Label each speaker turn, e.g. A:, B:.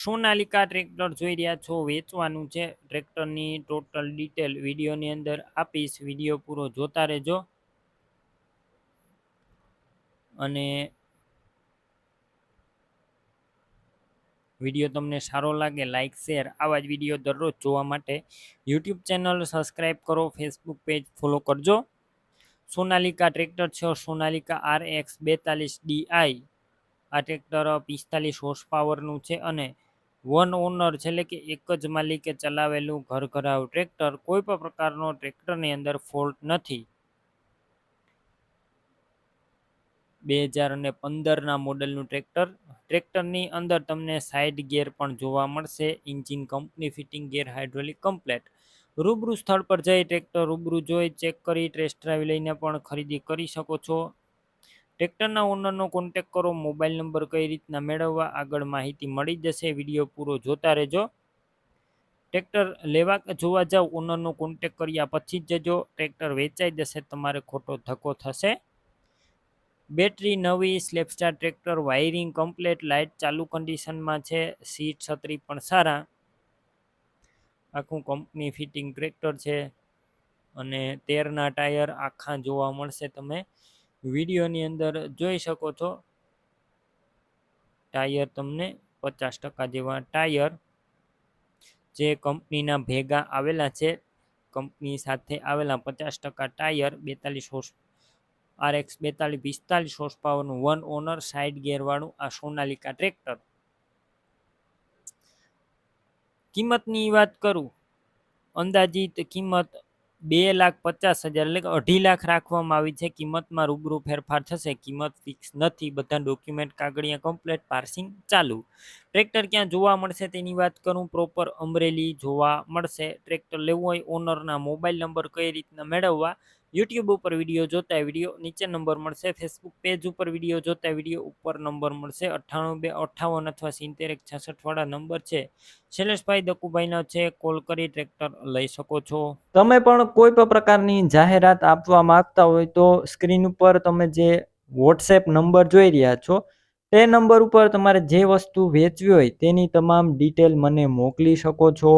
A: Sonalika tractor જોઈ રહ્યા છો, વેચવાનું છે. ટ્રેક્ટરની ટોટલ ડિટેલ વિડીયોની અંદર આપીશ. વીડિયો પૂરો જોતા રહેજો. અને વીડિયો તમને સારો લાગે લાઇક શેર આવા જ વીડિયો દરરોજ જોવા માટે યુટ્યુબ ચેનલ સબસ્ક્રાઈબ કરો ફેસબુક પેજ ફોલો કરજો. સોનાલિકા ટ્રેક્ટર છે, સોનાલિકા આર એક્સ બેતાલીસ ડીઆઈ આ ટ્રેક્ટર પિસ્તાલીસ હોર્સ પાવરનું છે અને વન ઓનર એટલે કે એક જ માલિકે ચલાવેલું ઘર ઘરાવ ટ્રેક્ટર કોઈ પણ પ્રકારનો ટ્રેક્ટરની અંદર ફોલ્ટ નથી. બે હજાર અને પંદરના મોડલનું ટ્રેક્ટર. ટ્રેક્ટરની અંદર તમને સાઇડ ગેર પણ જોવા મળશે. Engine company fitting gear hydraulic complete. રૂબરૂ સ્થળ પર જઈ ટ્રેક્ટર રૂબરૂ જોઈ ચેક કરી, ટેસ્ટ ડ્રાઈવ લઈને પણ ખરીદી કરી શકો છો. ટ્રેક્ટરના ઓનરનો કોન્ટેક કરો, મોબાઈલ નંબર કઈ રીતના મેળવવા, આગળ માહિતી મળી જશે, વીડિયો પૂરો જોતા રહેજો. ટ્રેક્ટર લેવા જોવા જાવ, ઓનરનો કોન્ટેક કર્યા પછી જ જજો. ટ્રેક્ટર વેચાઈ જશે, તમારે ખોટો ધક્કો થશે. બેટરી નવી સ્લેપસ્ટાર ટ્રેક્ટર, વાયરિંગ કમ્પ્લેટ, લાઇટ ચાલુ કન્ડિશનમાં છે, સીટ છત્રી પણ સારા. આખું કંપની ફિટિંગ ટ્રેક્ટર છે અને તેરના ટાયર આખા જોવા મળશે તમે. વિડીયોની અંદર જોઈ શકો છો. ટાયર તમને પચાસ ટકા જેવા ટાયર જે કંપનીના ભેગા આવેલા છે. કંપની સાથે આવેલા પચાસ ટકા ટાયર, બેતાલીસ હોર્સ આર એક્સ બેતાલીસ, પિસ્તાલીસ હોર્સ પાવરનું વન ઓનર સાઇડ ગેરવાળું આ સોનાલિકા ટ્રેક્ટર. કિંમતની વાત કરું. અંદાજિત કિંમત બે લાખ પચાસ હજાર એટલે કે અઢી લાખ રાખવામાં આવી છે. કિંમતમાં રૂબરૂ ફેરફાર થશે. કિંમત ફિક્સ નથી. બધા ડોક્યુમેન્ટ કાગળિયા કમ્પ્લેટ પાર્સિંગ ચાલુ. ટ્રેક્ટર ક્યાં જોવા મળશે તેની વાત કરું? પ્રોપર અમરેલી જોવા મળશે. ટ્રેક્ટર લેવું હોય ઓનરના મોબાઈલ નંબર કઈ રીતના મેળવવા? યુટ્યુબ ઉપર વીડિયો જોતા વીડિયો નીચે નંબર મળશે ફેસબુક પેજ ઉપર વીડિયો જોતા વીડિયો ઉપર નંબર મળશે. અઠ્ઠાણું બે, અઠ્ઠાવન અથવા સિત્તેર એક છાસઠવાળા નંબર છે. શૈલેષભાઈ દકુભાઈનો છે કોલ કરી ટ્રેક્ટર લઈ શકો છો.
B: તમે પણ કોઈ પણ પ્રકારની જાહેરાત આપવા માંગતા હોય તો સ્ક્રીન ઉપર તમે જે વોટ્સએપ નંબર જોઈ રહ્યા છો, તે નંબર ઉપર તમારે જે વસ્તુ વેચવી હોય તેની તમામ ડિટેલ મને મોકલી શકો છો.